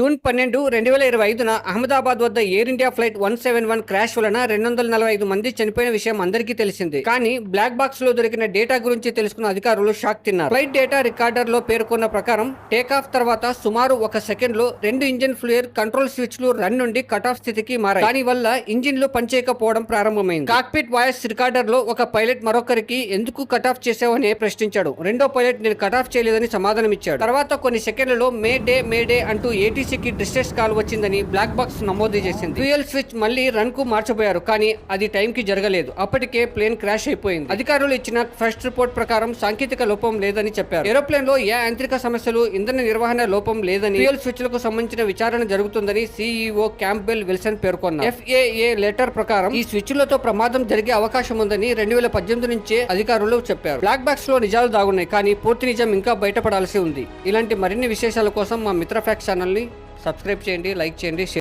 June పన్నెండు రెండు వేల ఇరవై ఐదున అహ్మదాబాద్ వద్ద Air India flight one seven one crash వలన రెండు వందల నలభై ఐదు మంది చనిపోయిన విషయం అందరికీ తెలిసింది. కానీ బ్లాక్ బాక్స్లో దొరికిన డేటా గురించి తెలుసుకున్న అధికారులు షాక్ తిన్నారు. ఫ్లైట్ డేటా రికార్డర్లో పేర్కొన్న ప్రకారం టేకాఫ్ తర్వాత సుమారు ఒక సెకండ్లో రెండు ఇంజిన్ ఫ్లూయర్ కంట్రోల్ స్విచ్లు రన్ నుండి కట్ ఆఫ్ స్థితికి మారాయి. దాని వల్ల ఇంజిన్లు పనిచేయకపోవడం ప్రారంభమైంది. కాక్పిట్ వాయిస్ రికార్డర్లో ఒక పైలట్ మరొకరికి ఎందుకు కట్ ఆఫ్ చేసావని ప్రశ్నించాడు. రెండో పైలట్ నేను కట్ ఆఫ్ చేయలేదని సమాధానం ఇచ్చాడు తర్వాత కొన్ని సెకండ్లలో మే డే మే డే అంటూ ఏటీసీకి డిస్ట్రెస్ కాల్ వచ్చిందని బ్లాక్ బాక్స్ నమోదు చేసింది. ఫ్యూయల్ స్విచ్ మళ్ళీ రన్కు మార్చబోయారు కానీ అది టైం కి జరగలేదు. అప్పటికే ప్లేన్ క్రాష్ అయిపోయింది. అధికారులు ఇచ్చిన ఫస్ట్ రిపోర్ట్ ప్రకారం సాంకేతిక లోపం లేదని చెప్పారు. ఏరోప్లేన్లో ఏ యాంత్రిక సమస్యలు ఇంధన నిర్వహణ లోపం లేదని ఫ్యూయల్ స్విచ్లకు సంబంధించిన విచారణ జరుగుతుందని సీఈఓ క్యాంపెల్ విల్సన్ పేర్కొన్నారు. ఎఫ్ఏఏ లెటర్ ప్రకారం ఈ స్విచ్లతో ప్రమాదం జరిగే అవకాశం ఉందని రెండు వేల పద్దెనిమిది నుంచే అధికారులు చెప్పారు. బ్లాక్ బాక్స్లో నిజాలు దాగున్నాయి కానీ పూర్తి నిజం ఇంకా బయటపడాల్సి ఉంది. ఇలాంటి మరిన్ని విశేషాల కోసం మా మిత్ర ఫ్యాక్స్ ఛానల్ని సబ్స్క్రైబ్ చేయండి లైక్ చేయండి షేర్